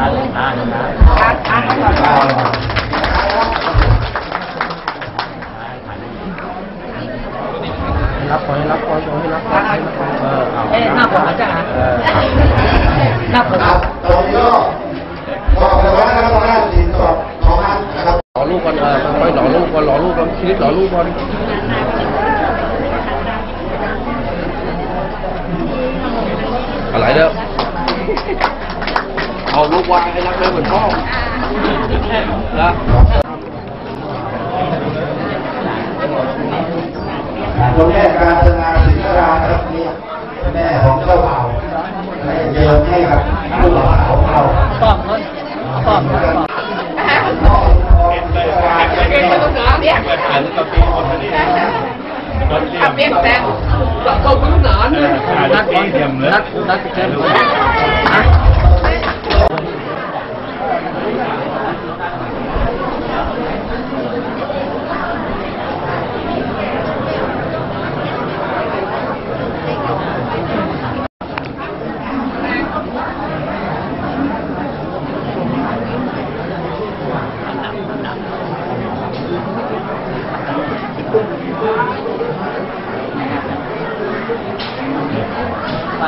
ช้าเลยช้าเลยช้ารับก่อนรับก่อนให้รับก่อนเออเอาเอ๊ะหน้าผมอาจารย์เออหน้าผมตรงนี้ก็บอกเลยว่านะครับว่าสินสอดของท่านนะครับหล่อลูกก่อนเออค่อยหล่อลูกก่อนหล่อลูกก่อนชีวิตหล่อลูกก่อนอะไรเด้อ เอาลูกวางให้รักเลยเหมือนพ่อนะคุณแม่การจนาสินธราครับนี่แม่ของเจ้าบ่าวให้เยิมให้กับผู้บ่าวของเราตอบเขาตอบเขาตอบทำเปลี่ยนแปลงเขาพื้นหนานเลยนัดนัดนัดนัดเชิญฮะ ตุ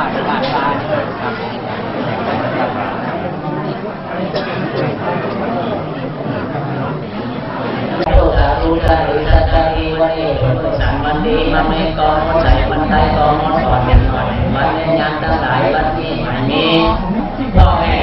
สาธุสาธุสัจจกีวันเอตุสังวันดีมาไม่กองใส่วันไทยกองสอนเป็นหน่อยมันยังทั้งหลายวันที่มันมีพ่อแม่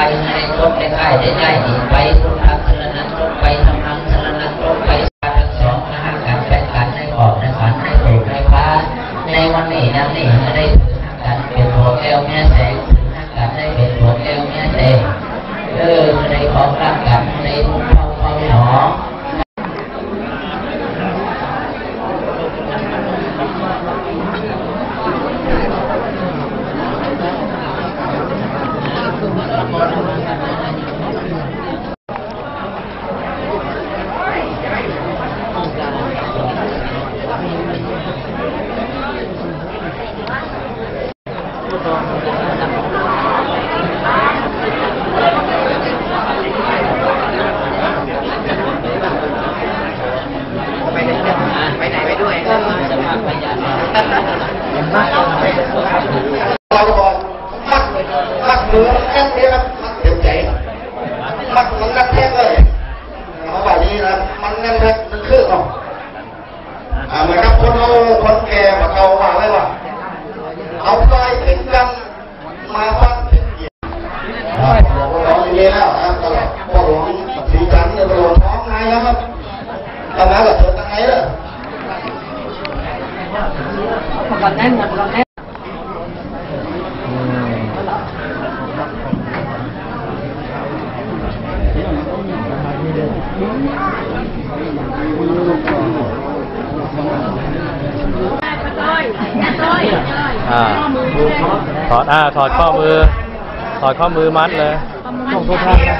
ไปใครในชดในไข้ได้ง่ายดีไปทุทางสรนันชดไปทำทางสรนันชดไปทั้งสองนะฮะการแบ่งกันในออกในฝันในโลกในพาในวันนี้นั่นนี่ไม่ได้ถือกันเป็นหัวแก้วแม่แสงถือกันได้เป็นหัวแก้วแม่แสงเออในของร่างกันในทุกเข้าเข้าหนอ ไอถอดอ่าถอดข้อมือ ถอดข้อมือมัดเลยของตัวท่านนะ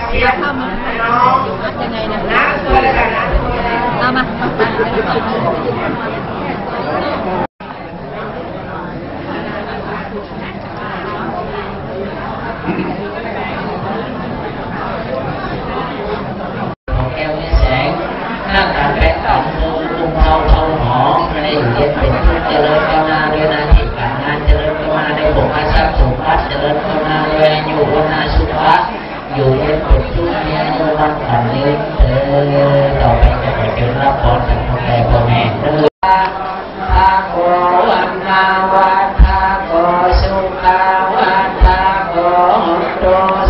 ยังไงนะเอามา เวนอยู่บนอาสุภะอยู่บนผลทุกข์นี้รับผลนี้เธอต่อไปจะเป็นรับผลจากพ่อแม่พ่อแม่เธอทาโกวนาวาทาโกสุขาวาทาโกโต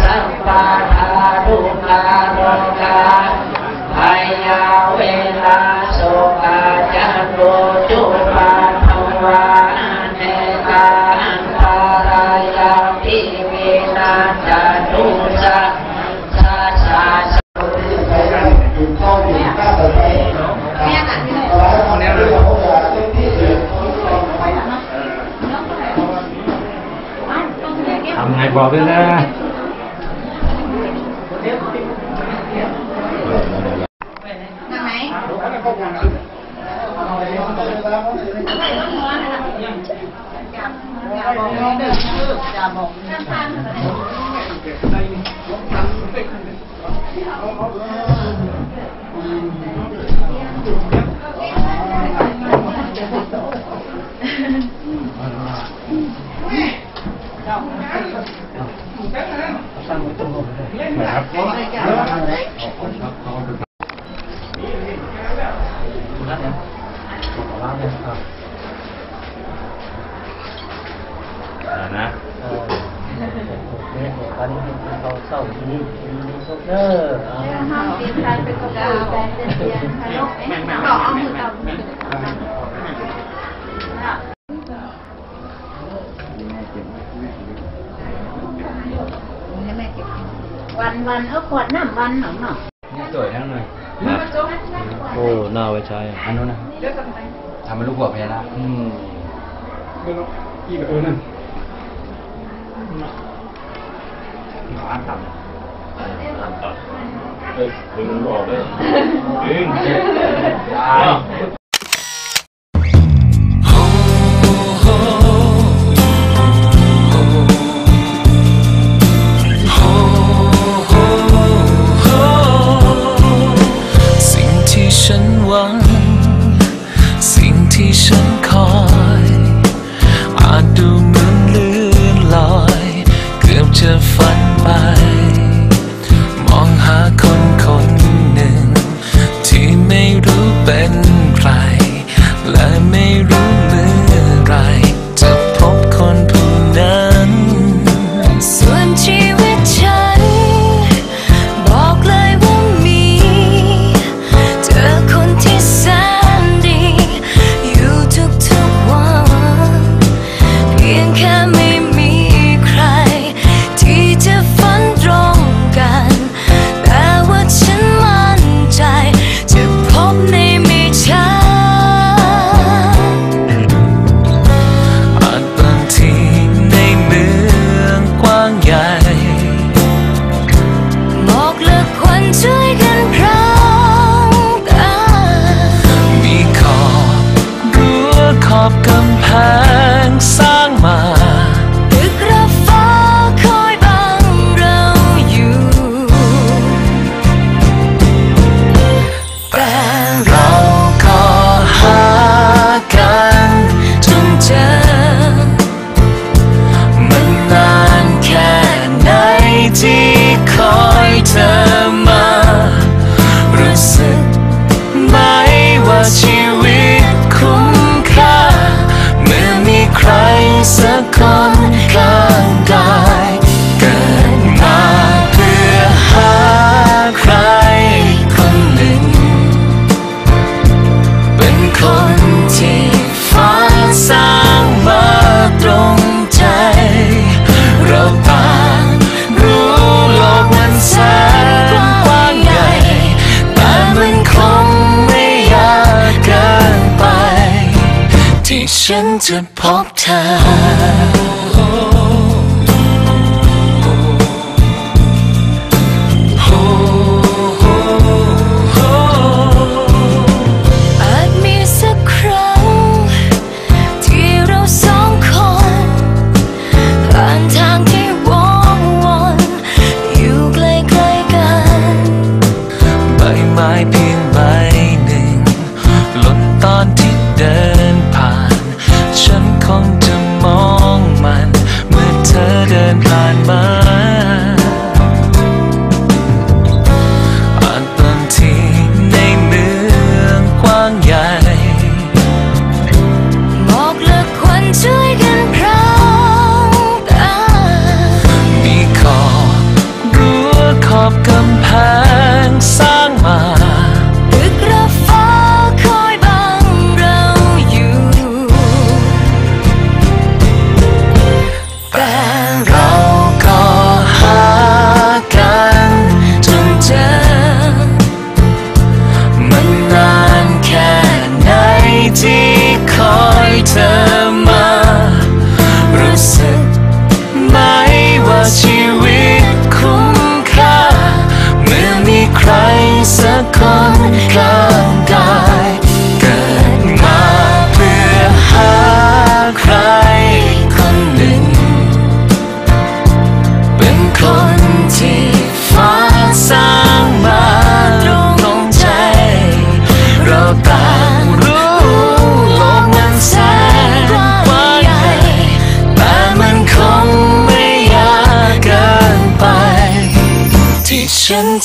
สัมปาทาทุกา ทำไงบอกด้ยนะอย่าบอกอย่าบอก Mày hấp วันเอาขวดน้ำวันหน่อยหน่อยๆสวยทั้งเลยโอ้น่าไว้ใช้อันนู้นนะทำเป็นลูกหัวพญานาคอืมอีกเออนั่นขออ่านต่ำาต่ำเฮ้ยดึงออกเลยดึง ไม่รู้เป็น จะพบเธอ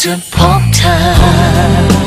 จะพบเธอ